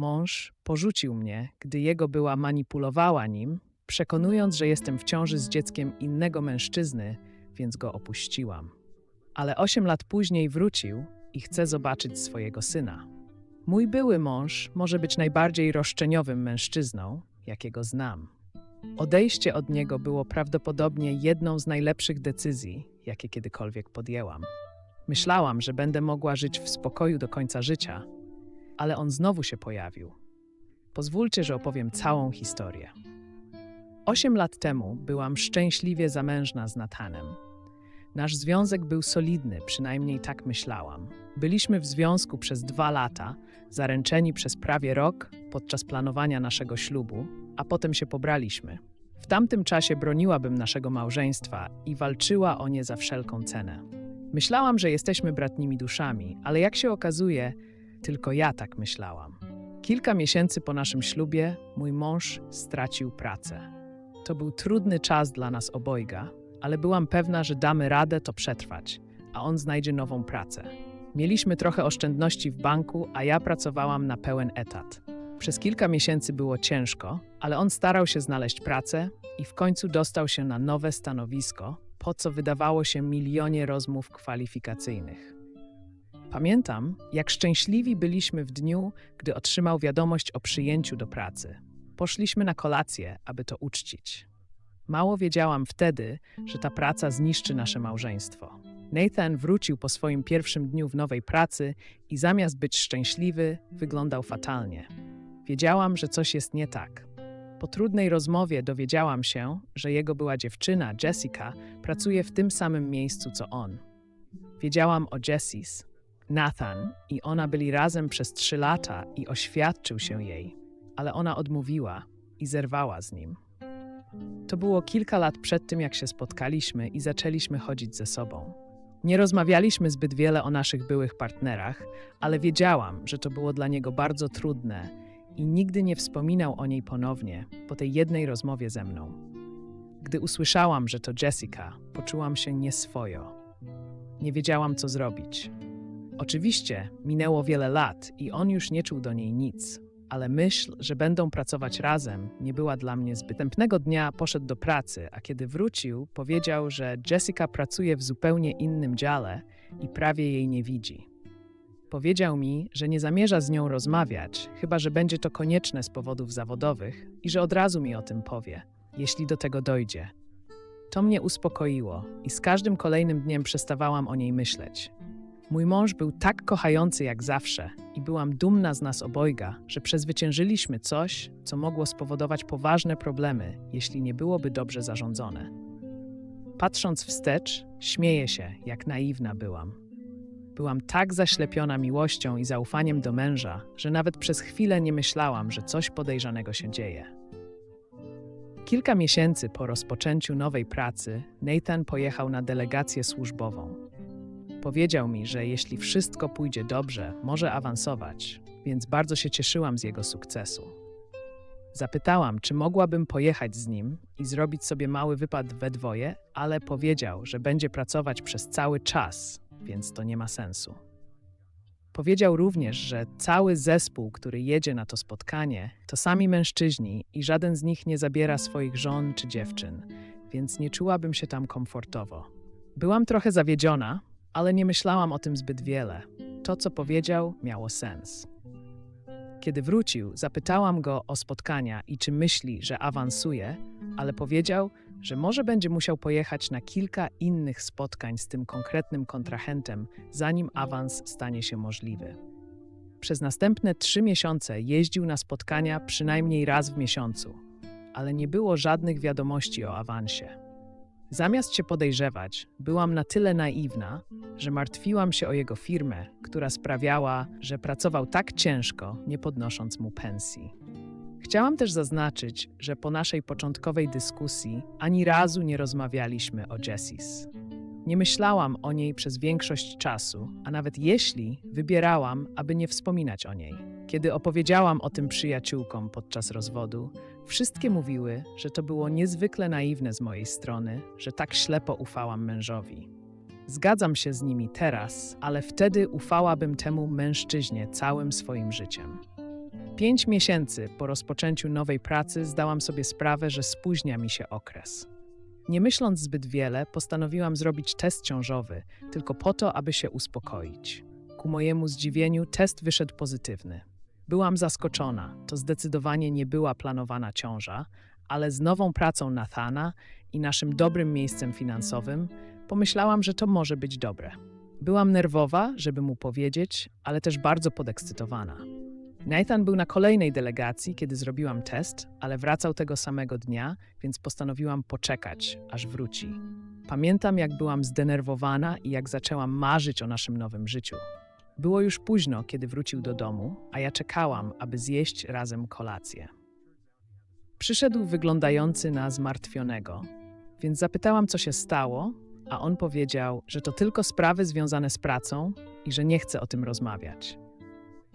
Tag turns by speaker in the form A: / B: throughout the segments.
A: Mąż porzucił mnie, gdy jego była manipulowała nim, przekonując, że jestem w ciąży z dzieckiem innego mężczyzny, więc go opuściłam. Ale osiem lat później wrócił i chce zobaczyć swojego syna. Mój były mąż może być najbardziej roszczeniowym mężczyzną, jakiego znam. Odejście od niego było prawdopodobnie jedną z najlepszych decyzji, jakie kiedykolwiek podjęłam. Myślałam, że będę mogła żyć w spokoju do końca życia, ale on znowu się pojawił. Pozwólcie, że opowiem całą historię. Osiem lat temu byłam szczęśliwie zamężna z Nathanem. Nasz związek był solidny, przynajmniej tak myślałam. Byliśmy w związku przez dwa lata, zaręczeni przez prawie rok podczas planowania naszego ślubu, a potem się pobraliśmy. W tamtym czasie broniłabym naszego małżeństwa i walczyła o nie za wszelką cenę. Myślałam, że jesteśmy bratnimi duszami, ale jak się okazuje, tylko ja tak myślałam. Kilka miesięcy po naszym ślubie mój mąż stracił pracę. To był trudny czas dla nas obojga, ale byłam pewna, że damy radę to przetrwać, a on znajdzie nową pracę. Mieliśmy trochę oszczędności w banku, a ja pracowałam na pełen etat. Przez kilka miesięcy było ciężko, ale on starał się znaleźć pracę i w końcu dostał się na nowe stanowisko, po co wydawało się milionie rozmów kwalifikacyjnych. Pamiętam, jak szczęśliwi byliśmy w dniu, gdy otrzymał wiadomość o przyjęciu do pracy. Poszliśmy na kolację, aby to uczcić. Mało wiedziałam wtedy, że ta praca zniszczy nasze małżeństwo. Nathan wrócił po swoim pierwszym dniu w nowej pracy i zamiast być szczęśliwy, wyglądał fatalnie. Wiedziałam, że coś jest nie tak. Po trudnej rozmowie dowiedziałam się, że jego była dziewczyna, Jessica, pracuje w tym samym miejscu co on. Wiedziałam o Jessis, Nathan i ona byli razem przez trzy lata i oświadczył się jej, ale ona odmówiła i zerwała z nim. To było kilka lat przed tym, jak się spotkaliśmy i zaczęliśmy chodzić ze sobą. Nie rozmawialiśmy zbyt wiele o naszych byłych partnerach, ale wiedziałam, że to było dla niego bardzo trudne i nigdy nie wspominał o niej ponownie po tej jednej rozmowie ze mną. Gdy usłyszałam, że to Jessica, poczułam się nieswojo. Nie wiedziałam, co zrobić. Oczywiście minęło wiele lat i on już nie czuł do niej nic, ale myśl, że będą pracować razem, nie była dla mnie zbyt. Następnego dnia poszedł do pracy, a kiedy wrócił, powiedział, że Jessica pracuje w zupełnie innym dziale i prawie jej nie widzi. Powiedział mi, że nie zamierza z nią rozmawiać, chyba że będzie to konieczne z powodów zawodowych i że od razu mi o tym powie, jeśli do tego dojdzie. To mnie uspokoiło i z każdym kolejnym dniem przestawałam o niej myśleć. Mój mąż był tak kochający jak zawsze i byłam dumna z nas obojga, że przezwyciężyliśmy coś, co mogło spowodować poważne problemy, jeśli nie byłoby dobrze zarządzone. Patrząc wstecz, śmieję się, jak naiwna byłam. Byłam tak zaślepiona miłością i zaufaniem do męża, że nawet przez chwilę nie myślałam, że coś podejrzanego się dzieje. Kilka miesięcy po rozpoczęciu nowej pracy, Nathan pojechał na delegację służbową. Powiedział mi, że jeśli wszystko pójdzie dobrze, może awansować, więc bardzo się cieszyłam z jego sukcesu. Zapytałam, czy mogłabym pojechać z nim i zrobić sobie mały wypad we dwoje, ale powiedział, że będzie pracować przez cały czas, więc to nie ma sensu. Powiedział również, że cały zespół, który jedzie na to spotkanie, to sami mężczyźni i żaden z nich nie zabiera swoich żon czy dziewczyn, więc nie czułabym się tam komfortowo. Byłam trochę zawiedziona, ale nie myślałam o tym zbyt wiele. To, co powiedział, miało sens. Kiedy wrócił, zapytałam go o spotkania i czy myśli, że awansuje, ale powiedział, że może będzie musiał pojechać na kilka innych spotkań z tym konkretnym kontrahentem, zanim awans stanie się możliwy. Przez następne trzy miesiące jeździł na spotkania przynajmniej raz w miesiącu, ale nie było żadnych wiadomości o awansie. Zamiast się podejrzewać, byłam na tyle naiwna, że martwiłam się o jego firmę, która sprawiała, że pracował tak ciężko, nie podnosząc mu pensji. Chciałam też zaznaczyć, że po naszej początkowej dyskusji ani razu nie rozmawialiśmy o Jessis. Nie myślałam o niej przez większość czasu, a nawet jeśli, wybierałam, aby nie wspominać o niej. Kiedy opowiedziałam o tym przyjaciółkom podczas rozwodu, wszystkie mówiły, że to było niezwykle naiwne z mojej strony, że tak ślepo ufałam mężowi. Zgadzam się z nimi teraz, ale wtedy ufałabym temu mężczyźnie całym swoim życiem. Pięć miesięcy po rozpoczęciu nowej pracy zdałam sobie sprawę, że spóźnia mi się okres. Nie myśląc zbyt wiele, postanowiłam zrobić test ciążowy, tylko po to, aby się uspokoić. Ku mojemu zdziwieniu test wyszedł pozytywny. Byłam zaskoczona, to zdecydowanie nie była planowana ciąża, ale z nową pracą Nathana i naszym dobrym miejscem finansowym pomyślałam, że to może być dobre. Byłam nerwowa, żeby mu powiedzieć, ale też bardzo podekscytowana. Nathan był na kolejnej delegacji, kiedy zrobiłam test, ale wracał tego samego dnia, więc postanowiłam poczekać, aż wróci. Pamiętam, jak byłam zdenerwowana i jak zaczęłam marzyć o naszym nowym życiu. Było już późno, kiedy wrócił do domu, a ja czekałam, aby zjeść razem kolację. Przyszedł wyglądający na zmartwionego, więc zapytałam, co się stało, a on powiedział, że to tylko sprawy związane z pracą i że nie chce o tym rozmawiać.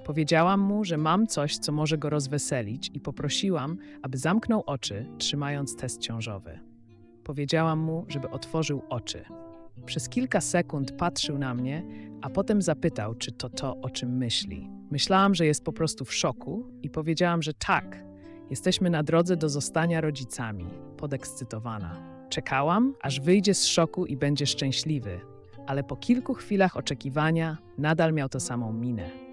A: Powiedziałam mu, że mam coś, co może go rozweselić, i poprosiłam, aby zamknął oczy, trzymając test ciążowy. Powiedziałam mu, żeby otworzył oczy. Przez kilka sekund patrzył na mnie, a potem zapytał, czy to to, o czym myśli. Myślałam, że jest po prostu w szoku i powiedziałam, że tak, jesteśmy na drodze do zostania rodzicami, podekscytowana. Czekałam, aż wyjdzie z szoku i będzie szczęśliwy, ale po kilku chwilach oczekiwania nadal miał tę samą minę.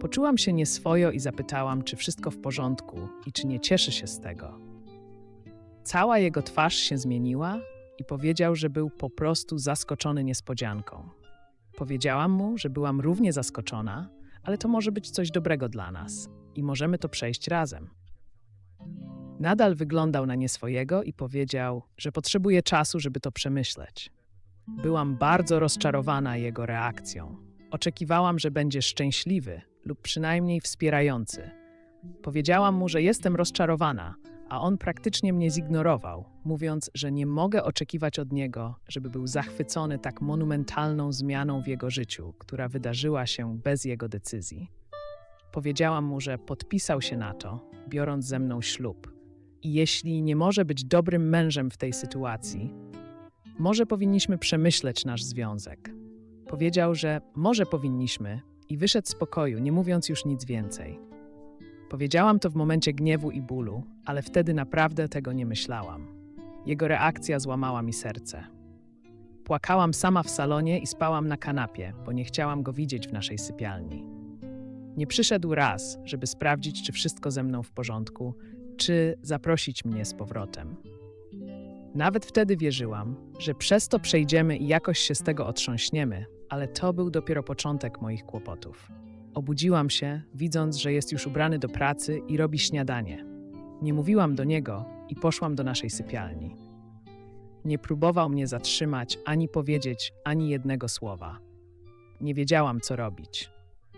A: Poczułam się nieswojo i zapytałam, czy wszystko w porządku i czy nie cieszy się z tego. Cała jego twarz się zmieniła i powiedział, że był po prostu zaskoczony niespodzianką. Powiedziałam mu, że byłam równie zaskoczona, ale to może być coś dobrego dla nas i możemy to przejść razem. Nadal wyglądał na nieswojego i powiedział, że potrzebuje czasu, żeby to przemyśleć. Byłam bardzo rozczarowana jego reakcją. Oczekiwałam, że będzie szczęśliwy lub przynajmniej wspierający. Powiedziałam mu, że jestem rozczarowana, a on praktycznie mnie zignorował, mówiąc, że nie mogę oczekiwać od niego, żeby był zachwycony tak monumentalną zmianą w jego życiu, która wydarzyła się bez jego decyzji. Powiedziałam mu, że podpisał się na to, biorąc ze mną ślub. I jeśli nie może być dobrym mężem w tej sytuacji, może powinniśmy przemyśleć nasz związek. Powiedział, że może powinniśmy i wyszedł z pokoju, nie mówiąc już nic więcej. Powiedziałam to w momencie gniewu i bólu, ale wtedy naprawdę tego nie myślałam. Jego reakcja złamała mi serce. Płakałam sama w salonie i spałam na kanapie, bo nie chciałam go widzieć w naszej sypialni. Nie przyszedł raz, żeby sprawdzić, czy wszystko ze mną w porządku, czy zaprosić mnie z powrotem. Nawet wtedy wierzyłam, że przez to przejdziemy i jakoś się z tego otrząśniemy, ale to był dopiero początek moich kłopotów. Obudziłam się, widząc, że jest już ubrany do pracy i robi śniadanie. Nie mówiłam do niego i poszłam do naszej sypialni. Nie próbował mnie zatrzymać ani powiedzieć ani jednego słowa. Nie wiedziałam, co robić.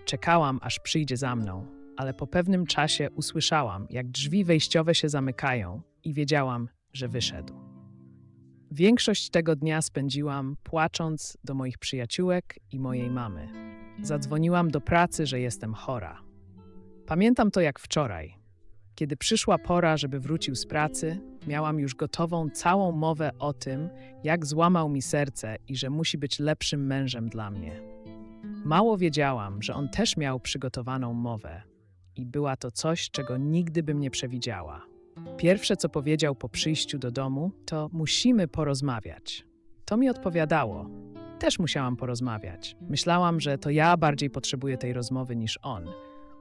A: Czekałam, aż przyjdzie za mną, ale po pewnym czasie usłyszałam, jak drzwi wejściowe się zamykają i wiedziałam, że wyszedł. Większość tego dnia spędziłam płacząc do moich przyjaciółek i mojej mamy. Zadzwoniłam do pracy, że jestem chora. Pamiętam to jak wczoraj. Kiedy przyszła pora, żeby wrócił z pracy, miałam już gotową całą mowę o tym, jak złamał mi serce i że musi być lepszym mężem dla mnie. Mało wiedziałam, że on też miał przygotowaną mowę i była to coś, czego nigdy bym nie przewidziała. Pierwsze, co powiedział po przyjściu do domu, to musimy porozmawiać. To mi odpowiadało. Też musiałam porozmawiać. Myślałam, że to ja bardziej potrzebuję tej rozmowy niż on.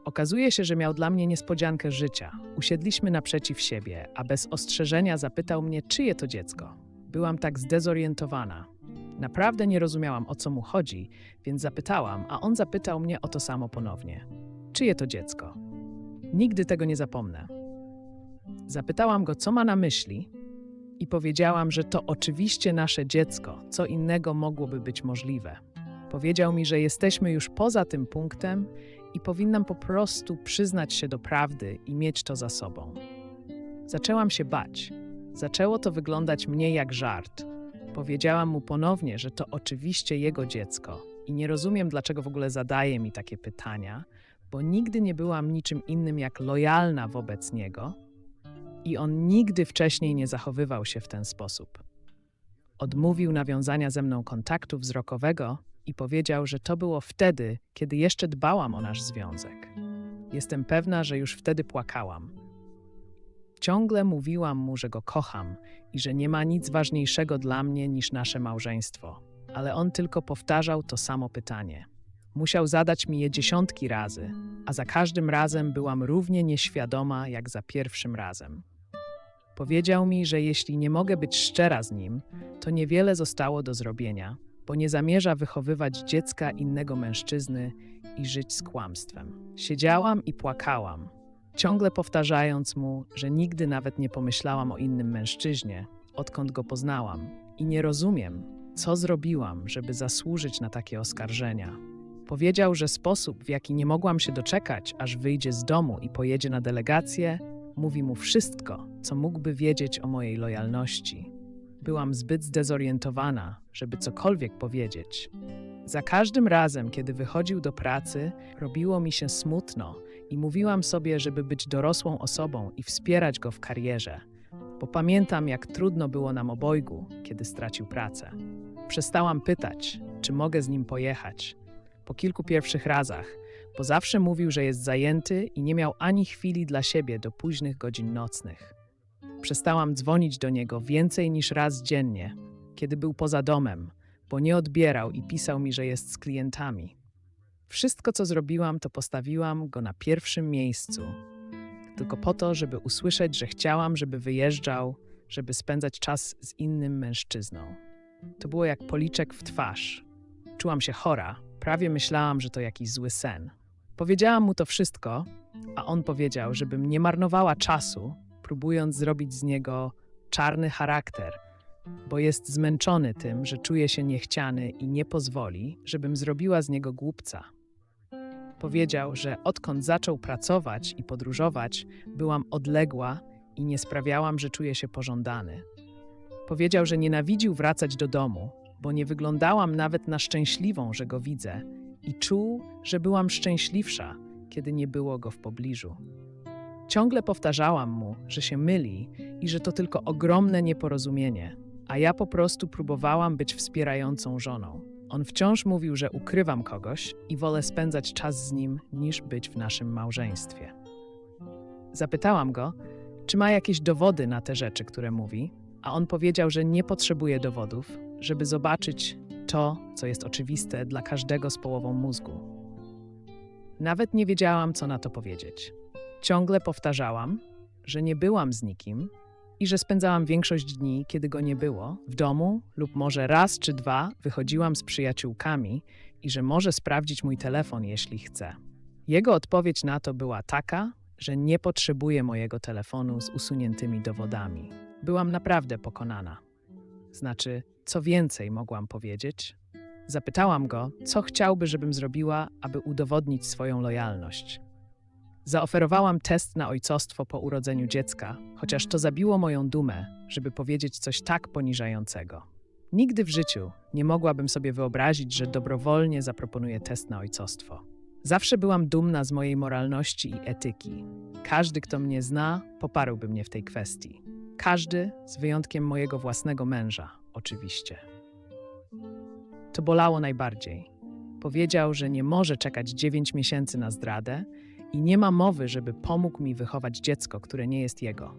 A: Okazuje się, że miał dla mnie niespodziankę życia. Usiedliśmy naprzeciw siebie, a bez ostrzeżenia zapytał mnie, czyje to dziecko. Byłam tak zdezorientowana. Naprawdę nie rozumiałam, o co mu chodzi, więc zapytałam, a on zapytał mnie o to samo ponownie. Czyje to dziecko? Nigdy tego nie zapomnę. Zapytałam go, co ma na myśli, i powiedziałam, że to oczywiście nasze dziecko, co innego mogłoby być możliwe. Powiedział mi, że jesteśmy już poza tym punktem i powinnam po prostu przyznać się do prawdy i mieć to za sobą. Zaczęłam się bać. Zaczęło to wyglądać mniej jak żart. Powiedziałam mu ponownie, że to oczywiście jego dziecko i nie rozumiem, dlaczego w ogóle zadaje mi takie pytania, bo nigdy nie byłam niczym innym jak lojalna wobec niego i on nigdy wcześniej nie zachowywał się w ten sposób. Odmówił nawiązania ze mną kontaktu wzrokowego i powiedział, że to było wtedy, kiedy jeszcze dbałam o nasz związek. Jestem pewna, że już wtedy płakałam. Ciągle mówiłam mu, że go kocham i że nie ma nic ważniejszego dla mnie niż nasze małżeństwo, ale on tylko powtarzał to samo pytanie. Musiał zadać mi je dziesiątki razy, a za każdym razem byłam równie nieświadoma jak za pierwszym razem. Powiedział mi, że jeśli nie mogę być szczera z nim, to niewiele zostało do zrobienia, bo nie zamierza wychowywać dziecka innego mężczyzny i żyć z kłamstwem. Siedziałam i płakałam, ciągle powtarzając mu, że nigdy nawet nie pomyślałam o innym mężczyźnie, odkąd go poznałam, i nie rozumiem, co zrobiłam, żeby zasłużyć na takie oskarżenia. Powiedział, że sposób, w jaki nie mogłam się doczekać, aż wyjdzie z domu i pojedzie na delegację, mówi mu wszystko, co mógłby wiedzieć o mojej lojalności. Byłam zbyt zdezorientowana, żeby cokolwiek powiedzieć. Za każdym razem, kiedy wychodził do pracy, robiło mi się smutno i mówiłam sobie, żeby być dorosłą osobą i wspierać go w karierze, bo pamiętam, jak trudno było nam obojgu, kiedy stracił pracę. Przestałam pytać, czy mogę z nim pojechać. Po kilku pierwszych razach, bo zawsze mówił, że jest zajęty i nie miał ani chwili dla siebie do późnych godzin nocnych. Przestałam dzwonić do niego więcej niż raz dziennie, kiedy był poza domem, bo nie odbierał i pisał mi, że jest z klientami. Wszystko, co zrobiłam, to postawiłam go na pierwszym miejscu, tylko po to, żeby usłyszeć, że chciałam, żeby wyjeżdżał, żeby spędzać czas z innym mężczyzną. To było jak policzek w twarz. Czułam się chora, prawie myślałam, że to jakiś zły sen. Powiedziałam mu to wszystko, a on powiedział, żebym nie marnowała czasu, próbując zrobić z niego czarny charakter, bo jest zmęczony tym, że czuje się niechciany i nie pozwoli, żebym zrobiła z niego głupca. Powiedział, że odkąd zaczął pracować i podróżować, byłam odległa i nie sprawiałam, że czuję się pożądany. Powiedział, że nienawidził wracać do domu, bo nie wyglądałam nawet na szczęśliwą, że go widzę, i czuł, że byłam szczęśliwsza, kiedy nie było go w pobliżu. Ciągle powtarzałam mu, że się myli i że to tylko ogromne nieporozumienie, a ja po prostu próbowałam być wspierającą żoną. On wciąż mówił, że ukrywam kogoś i wolę spędzać czas z nim niż być w naszym małżeństwie. Zapytałam go, czy ma jakieś dowody na te rzeczy, które mówi, a on powiedział, że nie potrzebuje dowodów, żeby zobaczyć to, co jest oczywiste dla każdego z połową mózgu. Nawet nie wiedziałam, co na to powiedzieć. Ciągle powtarzałam, że nie byłam z nikim i że spędzałam większość dni, kiedy go nie było, w domu lub może raz czy dwa wychodziłam z przyjaciółkami i że może sprawdzić mój telefon, jeśli chce. Jego odpowiedź na to była taka, że nie potrzebuje mojego telefonu z usuniętymi dowodami. Byłam naprawdę pokonana. Znaczy, co więcej mogłam powiedzieć? Zapytałam go, co chciałby, żebym zrobiła, aby udowodnić swoją lojalność. Zaoferowałam test na ojcostwo po urodzeniu dziecka, chociaż to zabiło moją dumę, żeby powiedzieć coś tak poniżającego. Nigdy w życiu nie mogłabym sobie wyobrazić, że dobrowolnie zaproponuję test na ojcostwo. Zawsze byłam dumna z mojej moralności i etyki. Każdy, kto mnie zna, poparłby mnie w tej kwestii. Każdy, z wyjątkiem mojego własnego męża, oczywiście. To bolało najbardziej. Powiedział, że nie może czekać dziewięć miesięcy na zdradę i nie ma mowy, żeby pomógł mi wychować dziecko, które nie jest jego.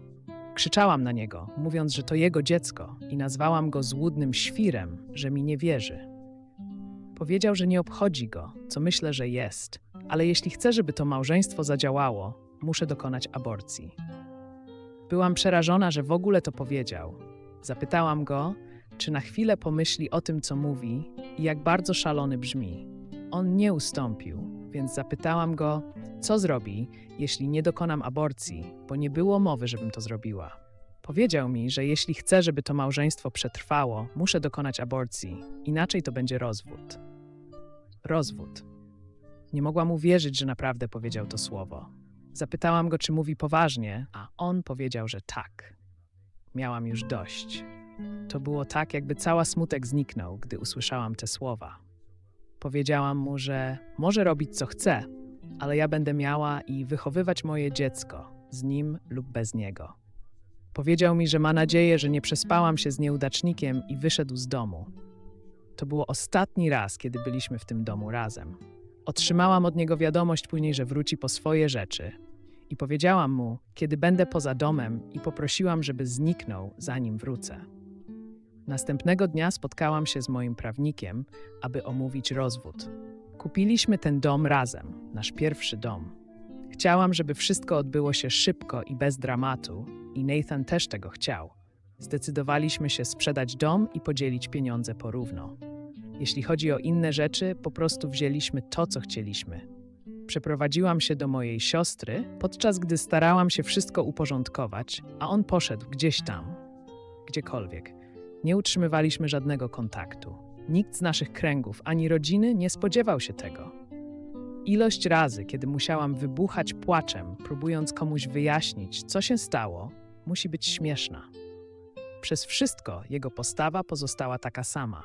A: Krzyczałam na niego, mówiąc, że to jego dziecko, i nazwałam go złudnym świrem, że mi nie wierzy. Powiedział, że nie obchodzi go, co myślę, że jest, ale jeśli chcę, żeby to małżeństwo zadziałało, muszę dokonać aborcji. Byłam przerażona, że w ogóle to powiedział. Zapytałam go, czy na chwilę pomyśli o tym, co mówi i jak bardzo szalony brzmi. On nie ustąpił, więc zapytałam go, co zrobi, jeśli nie dokonam aborcji, bo nie było mowy, żebym to zrobiła. Powiedział mi, że jeśli chcę, żeby to małżeństwo przetrwało, muszę dokonać aborcji, inaczej to będzie rozwód. Rozwód. Nie mogłam uwierzyć, że naprawdę powiedział to słowo. Zapytałam go, czy mówi poważnie, a on powiedział, że tak. Miałam już dość. To było tak, jakby cała smutek zniknął, gdy usłyszałam te słowa. Powiedziałam mu, że może robić co chce, ale ja będę miała i wychowywać moje dziecko, z nim lub bez niego. Powiedział mi, że ma nadzieję, że nie przespałam się z nieudacznikiem i wyszedł z domu. To było ostatni raz, kiedy byliśmy w tym domu razem. Otrzymałam od niego wiadomość później, że wróci po swoje rzeczy. I powiedziałam mu, kiedy będę poza domem, i poprosiłam, żeby zniknął, zanim wrócę. Następnego dnia spotkałam się z moim prawnikiem, aby omówić rozwód. Kupiliśmy ten dom razem, nasz pierwszy dom. Chciałam, żeby wszystko odbyło się szybko i bez dramatu, i Nathan też tego chciał. Zdecydowaliśmy się sprzedać dom i podzielić pieniądze porówno. Jeśli chodzi o inne rzeczy, po prostu wzięliśmy to, co chcieliśmy. Przeprowadziłam się do mojej siostry, podczas gdy starałam się wszystko uporządkować, a on poszedł gdzieś tam, gdziekolwiek. Nie utrzymywaliśmy żadnego kontaktu. Nikt z naszych kręgów ani rodziny nie spodziewał się tego. Ilość razy, kiedy musiałam wybuchać płaczem, próbując komuś wyjaśnić, co się stało, musi być śmieszna. Przez wszystko jego postawa pozostała taka sama.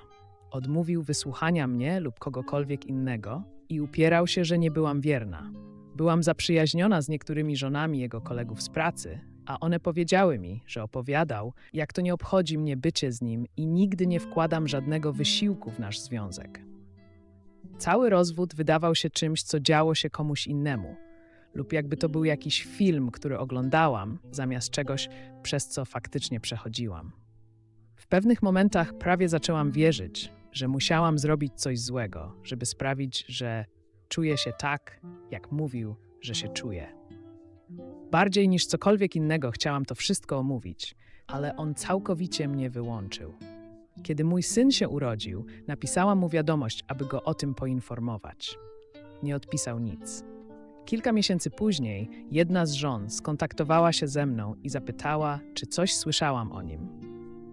A: Odmówił wysłuchania mnie lub kogokolwiek innego i upierał się, że nie byłam wierna. Byłam zaprzyjaźniona z niektórymi żonami jego kolegów z pracy, a one powiedziały mi, że opowiadał, jak to nie obchodzi mnie bycie z nim i nigdy nie wkładam żadnego wysiłku w nasz związek. Cały rozwód wydawał się czymś, co działo się komuś innemu, lub jakby to był jakiś film, który oglądałam, zamiast czegoś, przez co faktycznie przechodziłam. W pewnych momentach prawie zaczęłam wierzyć, że musiałam zrobić coś złego, żeby sprawić, że czuję się tak, jak mówił, że się czuje. Bardziej niż cokolwiek innego chciałam to wszystko omówić, ale on całkowicie mnie wyłączył. Kiedy mój syn się urodził, napisałam mu wiadomość, aby go o tym poinformować. Nie odpisał nic. Kilka miesięcy później jedna z żon skontaktowała się ze mną i zapytała, czy coś słyszałam o nim.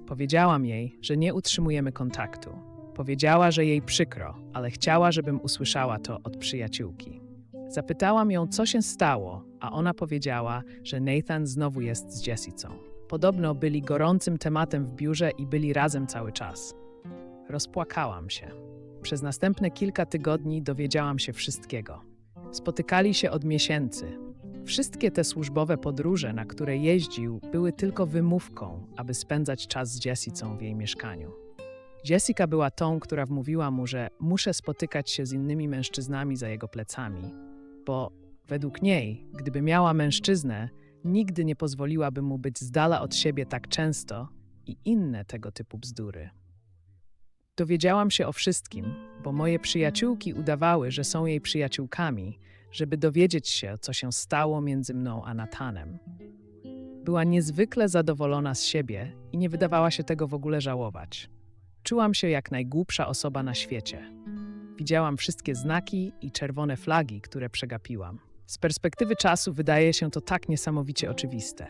A: Powiedziałam jej, że nie utrzymujemy kontaktu. Powiedziała, że jej przykro, ale chciała, żebym usłyszała to od przyjaciółki. Zapytałam ją, co się stało, a ona powiedziała, że Nathan znowu jest z Jessicą. Podobno byli gorącym tematem w biurze i byli razem cały czas. Rozpłakałam się. Przez następne kilka tygodni dowiedziałam się wszystkiego. Spotykali się od miesięcy. Wszystkie te służbowe podróże, na które jeździł, były tylko wymówką, aby spędzać czas z Jessicą w jej mieszkaniu. Jessica była tą, która wmówiła mu, że muszę spotykać się z innymi mężczyznami za jego plecami, bo według niej, gdyby miała mężczyznę, nigdy nie pozwoliłaby mu być z dala od siebie tak często i inne tego typu bzdury. Dowiedziałam się o wszystkim, bo moje przyjaciółki udawały, że są jej przyjaciółkami, żeby dowiedzieć się, co się stało między mną a Natanem. Była niezwykle zadowolona z siebie i nie wydawała się tego w ogóle żałować. Czułam się jak najgłupsza osoba na świecie. Widziałam wszystkie znaki i czerwone flagi, które przegapiłam. Z perspektywy czasu wydaje się to tak niesamowicie oczywiste.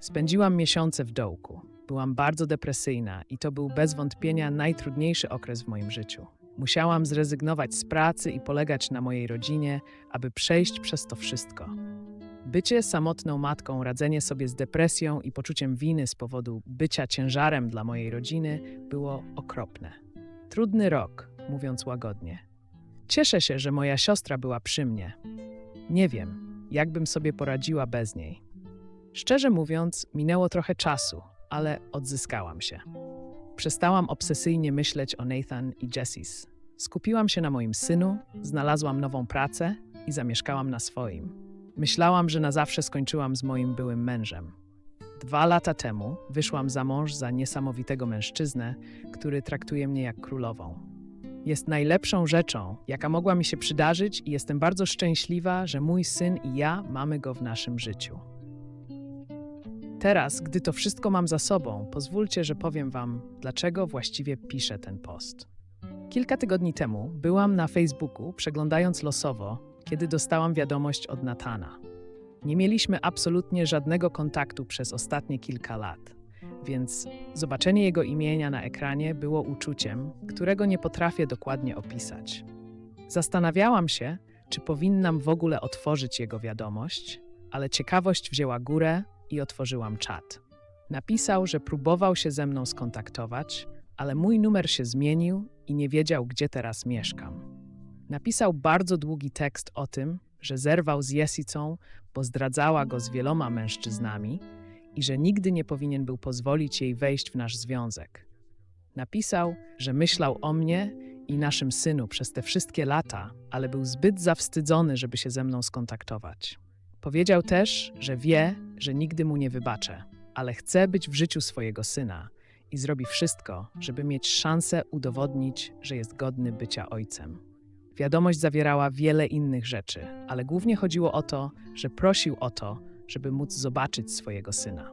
A: Spędziłam miesiące w dołku. Byłam bardzo depresyjna i to był bez wątpienia najtrudniejszy okres w moim życiu. Musiałam zrezygnować z pracy i polegać na mojej rodzinie, aby przejść przez to wszystko. Bycie samotną matką, radzenie sobie z depresją i poczuciem winy z powodu bycia ciężarem dla mojej rodziny było okropne. Trudny rok, mówiąc łagodnie. Cieszę się, że moja siostra była przy mnie. Nie wiem, jakbym sobie poradziła bez niej. Szczerze mówiąc, minęło trochę czasu, ale odzyskałam się. Przestałam obsesyjnie myśleć o Nathan i Jessis. Skupiłam się na moim synu, znalazłam nową pracę i zamieszkałam na swoim. Myślałam, że na zawsze skończyłam z moim byłym mężem. Dwa lata temu wyszłam za mąż za niesamowitego mężczyznę, który traktuje mnie jak królową. Jest najlepszą rzeczą, jaka mogła mi się przydarzyć, i jestem bardzo szczęśliwa, że mój syn i ja mamy go w naszym życiu. Teraz, gdy to wszystko mam za sobą, pozwólcie, że powiem Wam, dlaczego właściwie piszę ten post. Kilka tygodni temu byłam na Facebooku przeglądając losowo, kiedy dostałam wiadomość od Natana. Nie mieliśmy absolutnie żadnego kontaktu przez ostatnie kilka lat, więc zobaczenie jego imienia na ekranie było uczuciem, którego nie potrafię dokładnie opisać. Zastanawiałam się, czy powinnam w ogóle otworzyć jego wiadomość, ale ciekawość wzięła górę i otworzyłam czat. Napisał, że próbował się ze mną skontaktować, ale mój numer się zmienił i nie wiedział, gdzie teraz mieszkam. Napisał bardzo długi tekst o tym, że zerwał z Jesicą, bo zdradzała go z wieloma mężczyznami i że nigdy nie powinien był pozwolić jej wejść w nasz związek. Napisał, że myślał o mnie i naszym synu przez te wszystkie lata, ale był zbyt zawstydzony, żeby się ze mną skontaktować. Powiedział też, że wie, że nigdy mu nie wybaczę, ale chce być w życiu swojego syna i zrobi wszystko, żeby mieć szansę udowodnić, że jest godny bycia ojcem. Wiadomość zawierała wiele innych rzeczy, ale głównie chodziło o to, że prosił o to, żeby móc zobaczyć swojego syna.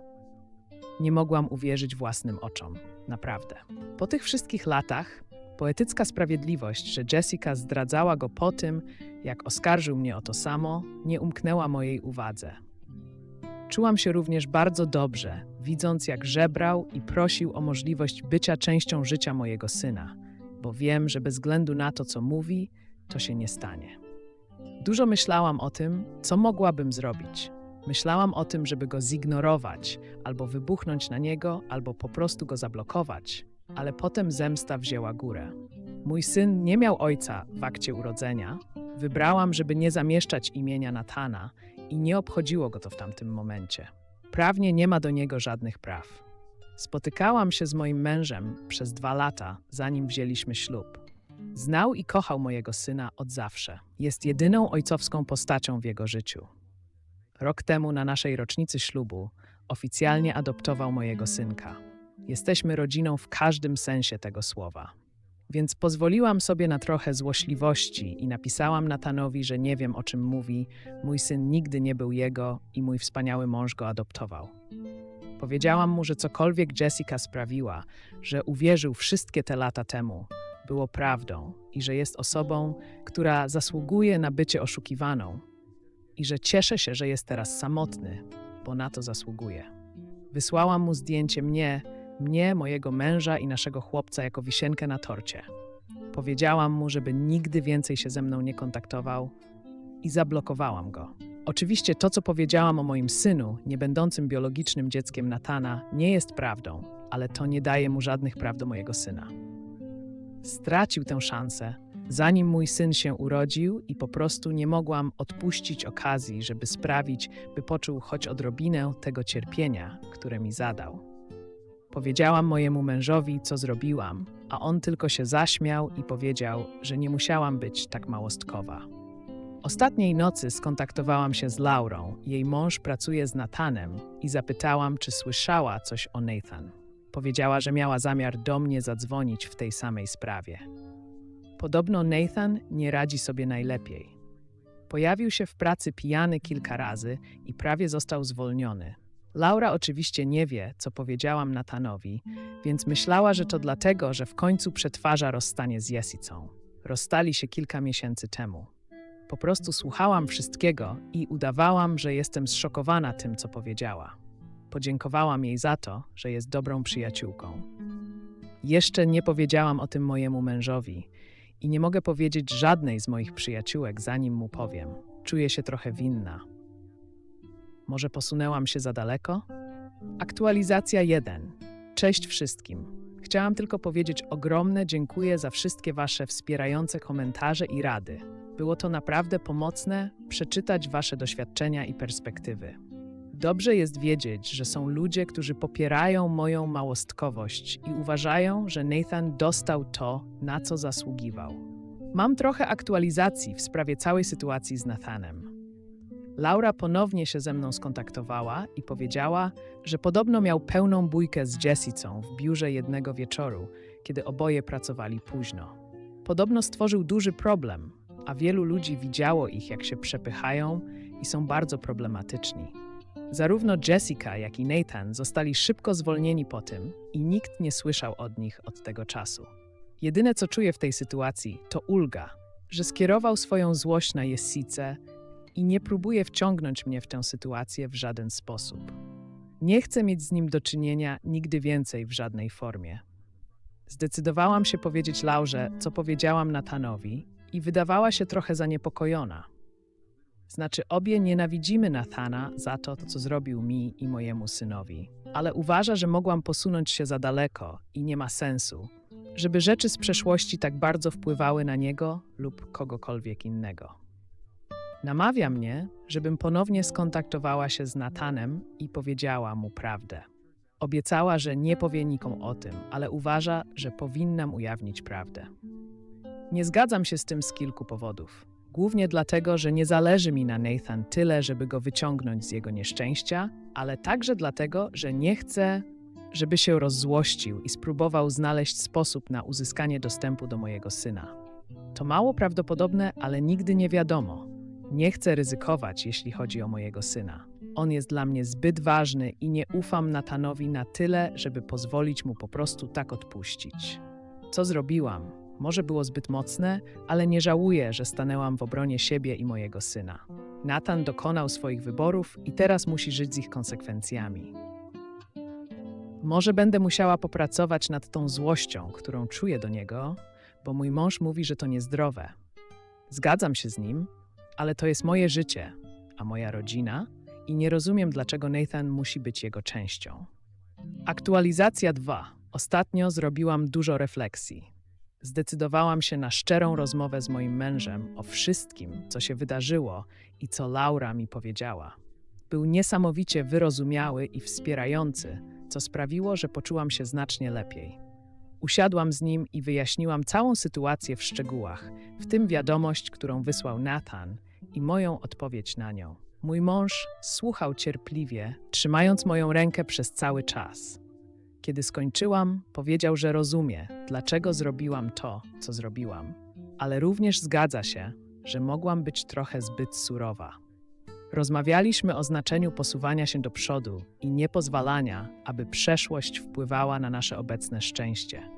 A: Nie mogłam uwierzyć własnym oczom, naprawdę. Po tych wszystkich latach, poetycka sprawiedliwość, że Jessica zdradzała go po tym, jak oskarżył mnie o to samo, nie umknęła mojej uwadze. Czułam się również bardzo dobrze, widząc jak żebrał i prosił o możliwość bycia częścią życia mojego syna, bo wiem, że bez względu na to, co mówi, to się nie stanie. Dużo myślałam o tym, co mogłabym zrobić. Myślałam o tym, żeby go zignorować, albo wybuchnąć na niego, albo po prostu go zablokować, ale potem zemsta wzięła górę. Mój syn nie miał ojca w akcie urodzenia. Wybrałam, żeby nie zamieszczać imienia Natana i nie obchodziło go to w tamtym momencie. Prawnie nie ma do niego żadnych praw. Spotykałam się z moim mężem przez dwa lata, zanim wzięliśmy ślub. Znał i kochał mojego syna od zawsze. Jest jedyną ojcowską postacią w jego życiu. Rok temu, na naszej rocznicy ślubu, oficjalnie adoptował mojego synka. Jesteśmy rodziną w każdym sensie tego słowa. Więc pozwoliłam sobie na trochę złośliwości i napisałam Natanowi, że nie wiem o czym mówi, mój syn nigdy nie był jego i mój wspaniały mąż go adoptował. Powiedziałam mu, że cokolwiek Jessica sprawiła, że uwierzył wszystkie te lata temu, było prawdą i że jest osobą, która zasługuje na bycie oszukiwaną i że cieszę się, że jest teraz samotny, bo na to zasługuje. Wysłałam mu zdjęcie mnie, mnie, mojego męża i naszego chłopca jako wisienkę na torcie. Powiedziałam mu, żeby nigdy więcej się ze mną nie kontaktował i zablokowałam go. Oczywiście to, co powiedziałam o moim synu, nie będącym biologicznym dzieckiem Natana, nie jest prawdą, ale to nie daje mu żadnych praw do mojego syna. Stracił tę szansę, zanim mój syn się urodził, i po prostu nie mogłam odpuścić okazji, żeby sprawić, by poczuł choć odrobinę tego cierpienia, które mi zadał. Powiedziałam mojemu mężowi, co zrobiłam, a on tylko się zaśmiał i powiedział, że nie musiałam być tak małostkowa. Ostatniej nocy skontaktowałam się z Laurą, jej mąż pracuje z Natanem, i zapytałam, czy słyszała coś o Nathan. Powiedziała, że miała zamiar do mnie zadzwonić w tej samej sprawie. Podobno Nathan nie radzi sobie najlepiej. Pojawił się w pracy pijany kilka razy i prawie został zwolniony. Laura oczywiście nie wie, co powiedziałam Nathanowi, więc myślała, że to dlatego, że w końcu przetwarza rozstanie z Jessicą. Rozstali się kilka miesięcy temu. Po prostu słuchałam wszystkiego i udawałam, że jestem zszokowana tym, co powiedziała. Podziękowałam jej za to, że jest dobrą przyjaciółką. Jeszcze nie powiedziałam o tym mojemu mężowi i nie mogę powiedzieć żadnej z moich przyjaciółek, zanim mu powiem. Czuję się trochę winna. Może posunęłam się za daleko? Aktualizacja 1. Cześć wszystkim. Chciałam tylko powiedzieć ogromne dziękuję za wszystkie Wasze wspierające komentarze i rady. Było to naprawdę pomocne przeczytać Wasze doświadczenia i perspektywy. Dobrze jest wiedzieć, że są ludzie, którzy popierają moją małostkowość i uważają, że Nathan dostał to, na co zasługiwał. Mam trochę aktualizacji w sprawie całej sytuacji z Nathanem. Laura ponownie się ze mną skontaktowała i powiedziała, że podobno miał pełną bójkę z Jessicą w biurze jednego wieczoru, kiedy oboje pracowali późno. Podobno stworzył duży problem, a wielu ludzi widziało ich, jak się przepychają i są bardzo problematyczni. Zarówno Jessica, jak i Nathan zostali szybko zwolnieni po tym i nikt nie słyszał od nich od tego czasu. Jedyne, co czuję w tej sytuacji, to ulga, że skierował swoją złość na Jessicę i nie próbuje wciągnąć mnie w tę sytuację w żaden sposób. Nie chcę mieć z nim do czynienia nigdy więcej w żadnej formie. Zdecydowałam się powiedzieć Laurze, co powiedziałam Nathanowi i wydawała się trochę zaniepokojona. Znaczy, obie nienawidzimy Nathana za to, co zrobił mi i mojemu synowi, ale uważa, że mogłam posunąć się za daleko i nie ma sensu, żeby rzeczy z przeszłości tak bardzo wpływały na niego lub kogokolwiek innego. Namawia mnie, żebym ponownie skontaktowała się z Natanem i powiedziała mu prawdę. Obiecała, że nie powie nikomu o tym, ale uważa, że powinnam ujawnić prawdę. Nie zgadzam się z tym z kilku powodów. Głównie dlatego, że nie zależy mi na Nathan tyle, żeby go wyciągnąć z jego nieszczęścia, ale także dlatego, że nie chcę, żeby się rozzłościł i spróbował znaleźć sposób na uzyskanie dostępu do mojego syna. To mało prawdopodobne, ale nigdy nie wiadomo. Nie chcę ryzykować, jeśli chodzi o mojego syna. On jest dla mnie zbyt ważny i nie ufam Natanowi na tyle, żeby pozwolić mu po prostu tak odpuścić. Co zrobiłam? Może było zbyt mocne, ale nie żałuję, że stanęłam w obronie siebie i mojego syna. Natan dokonał swoich wyborów i teraz musi żyć z ich konsekwencjami. Może będę musiała popracować nad tą złością, którą czuję do niego, bo mój mąż mówi, że to niezdrowe. Zgadzam się z nim, ale to jest moje życie, a moja rodzina, i nie rozumiem, dlaczego Nathan musi być jego częścią. Aktualizacja 2. Ostatnio zrobiłam dużo refleksji. Zdecydowałam się na szczerą rozmowę z moim mężem o wszystkim, co się wydarzyło i co Laura mi powiedziała. Był niesamowicie wyrozumiały i wspierający, co sprawiło, że poczułam się znacznie lepiej. Usiadłam z nim i wyjaśniłam całą sytuację w szczegółach, w tym wiadomość, którą wysłał Nathan i moją odpowiedź na nią. Mój mąż słuchał cierpliwie, trzymając moją rękę przez cały czas. Kiedy skończyłam, powiedział, że rozumie, dlaczego zrobiłam to, co zrobiłam, ale również zgadza się, że mogłam być trochę zbyt surowa. Rozmawialiśmy o znaczeniu posuwania się do przodu i niepozwalania, aby przeszłość wpływała na nasze obecne szczęście.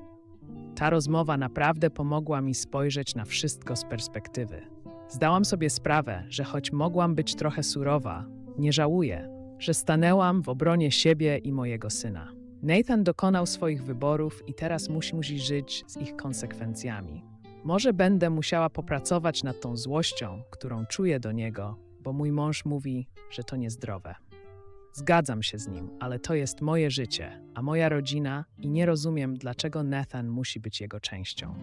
A: Ta rozmowa naprawdę pomogła mi spojrzeć na wszystko z perspektywy. Zdałam sobie sprawę, że choć mogłam być trochę surowa, nie żałuję, że stanęłam w obronie siebie i mojego syna. Nathan dokonał swoich wyborów i teraz musi, musi żyć z ich konsekwencjami. Może będę musiała popracować nad tą złością, którą czuję do niego, bo mój mąż mówi, że to niezdrowe. Zgadzam się z nim, ale to jest moje życie, a moja rodzina i nie rozumiem, dlaczego Nathan musi być jego częścią.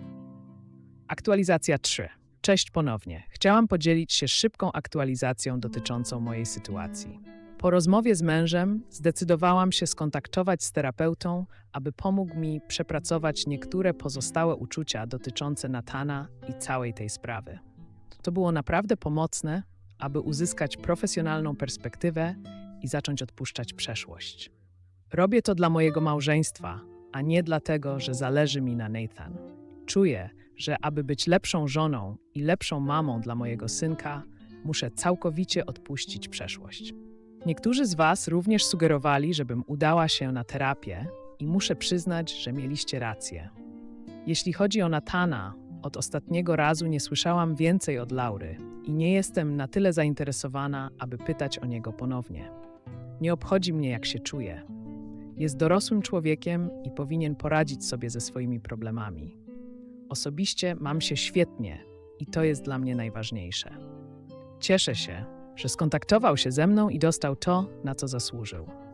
A: Aktualizacja 3. Cześć ponownie. Chciałam podzielić się szybką aktualizacją dotyczącą mojej sytuacji. Po rozmowie z mężem zdecydowałam się skontaktować z terapeutą, aby pomógł mi przepracować niektóre pozostałe uczucia dotyczące Natana i całej tej sprawy. To było naprawdę pomocne, aby uzyskać profesjonalną perspektywę i zacząć odpuszczać przeszłość. Robię to dla mojego małżeństwa, a nie dlatego, że zależy mi na Nathan. Czuję, że aby być lepszą żoną i lepszą mamą dla mojego synka, muszę całkowicie odpuścić przeszłość. Niektórzy z Was również sugerowali, żebym udała się na terapię i muszę przyznać, że mieliście rację. Jeśli chodzi o Natana, od ostatniego razu nie słyszałam więcej od Laury i nie jestem na tyle zainteresowana, aby pytać o niego ponownie. Nie obchodzi mnie, jak się czuje. Jest dorosłym człowiekiem i powinien poradzić sobie ze swoimi problemami. Osobiście mam się świetnie i to jest dla mnie najważniejsze. Cieszę się, że skontaktował się ze mną i dostał to, na co zasłużył.